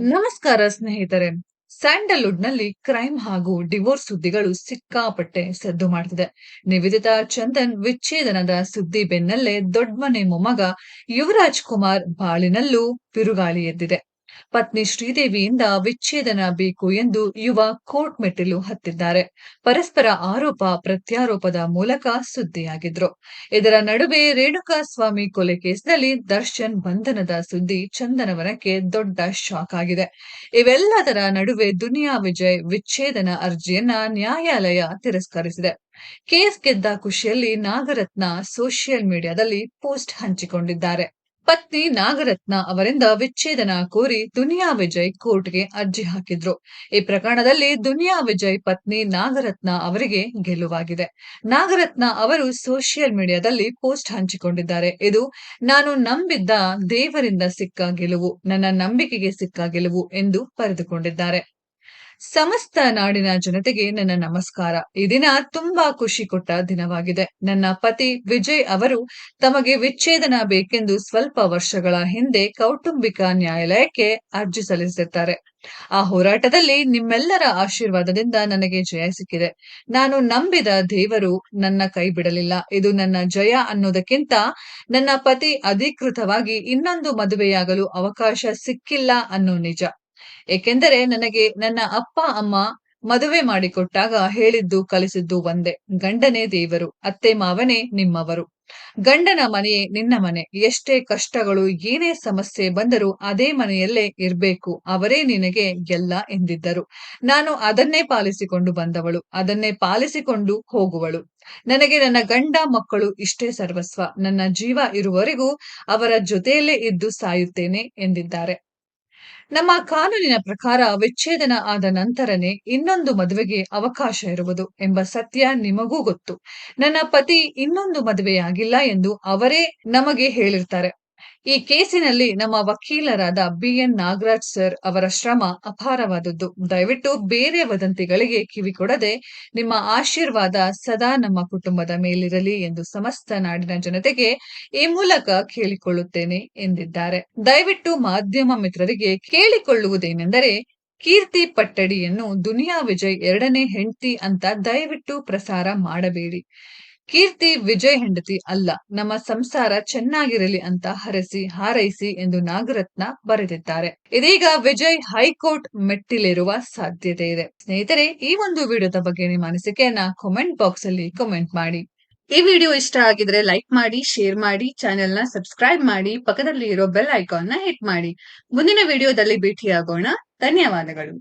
ನಮಸ್ಕಾರ ಸ್ನೇಹಿತರೆ. ಸ್ಯಾಂಡಲ್ವುಡ್ನಲ್ಲಿ ಕ್ರೈಮ್ ಹಾಗೂ ಡಿವೋರ್ಸ್ ಸುದ್ದಿಗಳು ಸಿಕ್ಕಾಪಟ್ಟೆ ಸದ್ದು ಮಾಡ್ತಿದೆ. ನಿವೇದಿತಾ ಚಂದನ್ ವಿಚ್ಛೇದನದ ಸುದ್ದಿ ಬೆನ್ನಲ್ಲೇ ದೊಡ್ಮನೆ ಮೊಮ್ಮಗ ಯುವರಾಜ್ ಕುಮಾರ್ ಬಾಳಿನಲ್ಲೂ ಬಿರುಗಾಳಿ ಎದ್ದಿದೆ. ಪತ್ನಿ ಶ್ರೀದೇವಿಯಿಂದ ವಿಚ್ಛೇದನ ಬೇಕು ಎಂದು ಯುವ ಕೋರ್ಟ್ ಮೆಟ್ಟಿಲು ಹತ್ತಿದ್ದಾರೆ. ಪರಸ್ಪರ ಆರೋಪ ಪ್ರತ್ಯಾರೋಪದ ಮೂಲಕ ಸುದ್ದಿಯಾಗಿದ್ರು. ಇದರ ನಡುವೆ ರೇಣುಕಾ ಸ್ವಾಮಿ ಕೊಲೆ ಕೇಸ್ನಲ್ಲಿ ದರ್ಶನ್ ಬಂಧನದ ಸುದ್ದಿ ಚಂದನವನಕ್ಕೆ ದೊಡ್ಡ ಶಾಕ್ ಆಗಿದೆ. ಇವೆಲ್ಲದರ ನಡುವೆ ದುನಿಯಾ ವಿಜಯ್ ವಿಚ್ಛೇದನ ಅರ್ಜಿಯನ್ನ ನ್ಯಾಯಾಲಯ ತಿರಸ್ಕರಿಸಿದೆ. ಕೇಸ್ ಗೆದ್ದ ಖುಷಿಯಲ್ಲಿ ನಾಗರತ್ನ ಸೋಷಿಯಲ್ ಮೀಡಿಯಾದಲ್ಲಿ ಪೋಸ್ಟ್ ಹಂಚಿಕೊಂಡಿದ್ದಾರೆ. ಪತ್ನಿ ನಾಗರತ್ನ ಅವರಿಂದ ವಿಚ್ಛೇದನ ಕೋರಿ ದುನಿಯಾ ವಿಜಯ್ ಕೋರ್ಟ್ಗೆ ಅರ್ಜಿ ಹಾಕಿದ್ರು. ಈ ಪ್ರಕರಣದಲ್ಲಿ ದುನಿಯಾ ವಿಜಯ್ ಪತ್ನಿ ನಾಗರತ್ನ ಅವರಿಗೆ ಗೆಲುವಾಗಿದೆ. ನಾಗರತ್ನ ಅವರು ಸೋಷಿಯಲ್ ಮೀಡಿಯಾದಲ್ಲಿ ಪೋಸ್ಟ್ ಹಂಚಿಕೊಂಡಿದ್ದಾರೆ. ಇದು, ನಾನು ನಂಬಿದ್ದ ದೇವರಿಂದ ಸಿಕ್ಕ ಗೆಲುವು, ನನ್ನ ನಂಬಿಕೆಗೆ ಸಿಕ್ಕ ಗೆಲುವು ಎಂದು ಬರೆದುಕೊಂಡಿದ್ದಾರೆ. ಸಮಸ್ತ ನಾಡಿನ ಜನತೆಗೆ ನನ್ನ ನಮಸ್ಕಾರ. ಈ ದಿನ ತುಂಬಾ ಖುಷಿ ಕೊಟ್ಟ ದಿನವಾಗಿದೆ. ನನ್ನ ಪತಿ ವಿಜಯ್ ಅವರು ತಮಗೆ ವಿಚ್ಛೇದನ ಬೇಕೆಂದು ಸ್ವಲ್ಪ ವರ್ಷಗಳ ಹಿಂದೆ ಕೌಟುಂಬಿಕ ನ್ಯಾಯಾಲಯಕ್ಕೆ ಅರ್ಜಿ ಸಲ್ಲಿಸಿದ್ದಾರೆ ಆ ಹೋರಾಟದಲ್ಲಿ ನಿಮ್ಮೆಲ್ಲರ ಆಶೀರ್ವಾದದಿಂದ ನನಗೆ ಜಯ ಸಿಕ್ಕಿದೆ. ನಾನು ನಂಬಿದ ದೇವರು ನನ್ನ ಕೈ ಬಿಡಲಿಲ್ಲ. ಇದು ನನ್ನ ಜಯ ಅನ್ನೋದಕ್ಕಿಂತ ನನ್ನ ಪತಿ ಅಧಿಕೃತವಾಗಿ ಇನ್ನೊಂದು ಮದುವೆಯಾಗಲು ಅವಕಾಶ ಸಿಕ್ಕಿಲ್ಲ ಅನ್ನೋ ನಿಜ. ಏಕೆಂದರೆ ನನಗೆ ನನ್ನ ಅಪ್ಪ, ಅಮ್ಮ ಮದುವೆ ಮಾಡಿಕೊಟ್ಟಾಗ ಹೇಳಿದ್ದು, ಕಲಿಸಿದ್ದು ಒಂದೇ, ಗಂಡನೇ ದೇವರು, ಅತ್ತೆ ಮಾವನೇ ನಿಮ್ಮವರು. ಗಂಡನ ಮನೆಯೇ ನಿನ್ನ ಮನೆ, ಎಷ್ಟೇ ಕಷ್ಟಗಳು, ಏನೇ ಸಮಸ್ಯೆ ಬಂದರೂ ಅದೇ ಮನೆಯಲ್ಲೇ ಇರ್ಬೇಕು, ಅವರೇ ನಿನಗೆ ಎಲ್ಲ ಎಂದಿದ್ದರು. ನಾನು ಅದನ್ನೇ ಪಾಲಿಸಿಕೊಂಡು ಬಂದವಳು, ಅದನ್ನೇ ಪಾಲಿಸಿಕೊಂಡು ಹೋಗುವಳು. ನನಗೆ ನನ್ನ ಗಂಡ ಮಕ್ಕಳು ಇಷ್ಟೇ ಸರ್ವಸ್ವ, ನನ್ನ ಜೀವ ಇರುವವರೆಗೂ ಅವರ ಜೊತೆಯಲ್ಲೇ ಇದ್ದು ಸಾಯುತ್ತೇನೆ ಎಂದಿದ್ದಾರೆ. ನಮ್ಮ ಕಾನೂನಿನ ಪ್ರಕಾರ ವಿಚ್ಛೇದನ ಆದ ನಂತರನೇ ಇನ್ನೊಂದು ಮದುವೆಗೆ ಅವಕಾಶ ಇರುವುದು ಎಂಬ ಸತ್ಯ ನಿಮಗೂ ಗೊತ್ತು. ನನ್ನ ಪತಿ ಇನ್ನೊಂದು ಮದುವೆಯಾಗಿಲ್ಲ ಎಂದು ಅವರೇ ನಮಗೆ ಹೇಳಿರ್ತಾರೆ. ಈ ಕೇಸಿನಲ್ಲಿ ನಮ್ಮ ವಕೀಲರಾದ ಬಿ ಎನ್ ನಾಗರಾಜ್ ಸರ್ ಅವರ ಶ್ರಮ ಅಪಾರವಾದದ್ದು. ದಯವಿಟ್ಟು ಬೇರೆ ವದಂತಿಗಳಿಗೆ ಕಿವಿ ಕೊಡದೆ ನಿಮ್ಮ ಆಶೀರ್ವಾದ ಸದಾ ನಮ್ಮ ಕುಟುಂಬದ ಮೇಲಿರಲಿ ಎಂದು ಸಮಸ್ತ ನಾಡಿನ ಜನತೆಗೆ ಈ ಮೂಲಕ ಕೇಳಿಕೊಳ್ಳುತ್ತೇನೆ ಎಂದಿದ್ದಾರೆ. ದಯವಿಟ್ಟು ಮಾಧ್ಯಮ ಮಿತ್ರರಿಗೆ ಕೇಳಿಕೊಳ್ಳುವುದೇನೆಂದರೆ ಕೀರ್ತಿ ಪಟ್ಟಡಿಯನ್ನು ದುನಿಯಾ ವಿಜಯ್ ಎರಡನೇ ಹೆಂಡತಿ ಅಂತ ದಯವಿಟ್ಟು ಪ್ರಸಾರ ಮಾಡಬೇಡಿ. ಕೀರ್ತಿ ವಿಜಯ್ ಹೆಂಡತಿ ಅಲ್ಲ, ನಮ್ಮ ಸಂಸಾರ ಚೆನ್ನಾಗಿರಲಿ ಅಂತ ಹರಸಿ ಹಾರೈಸಿ ಎಂದು ನಾಗರತ್ನ ಬರೆದಿದ್ದಾರೆ. ಇದೀಗ ವಿಜಯ್ ಹೈಕೋರ್ಟ್ ಮೆಟ್ಟಿಲಿರುವ ಸಾಧ್ಯತೆ ಇದೆ. ಸ್ನೇಹಿತರೆ, ಈ ಒಂದು ವಿಡಿಯೋದ ಬಗ್ಗೆ ನಿಮ್ಮ ಅನಿಸಿಕೆಯನ್ನ ಕಾಮೆಂಟ್ ಬಾಕ್ಸ್ ಅಲ್ಲಿ ಕಾಮೆಂಟ್ ಮಾಡಿ. ಈ ವಿಡಿಯೋ ಇಷ್ಟ ಆಗಿದ್ರೆ ಲೈಕ್ ಮಾಡಿ ಶೇರ್ ಮಾಡಿ ಚಾನೆಲ್ನ ಸಬ್ಸ್ಕ್ರೈಬ್ ಮಾಡಿ ಪಕ್ಕದಲ್ಲಿ ಇರೋ ಬೆಲ್ ಐಕಾನ್ನ ಹಿಟ್ ಮಾಡಿ. ಮುಂದಿನ ವಿಡಿಯೋದಲ್ಲಿ ಭೇಟಿಯಾಗೋಣ. ಧನ್ಯವಾದಗಳು.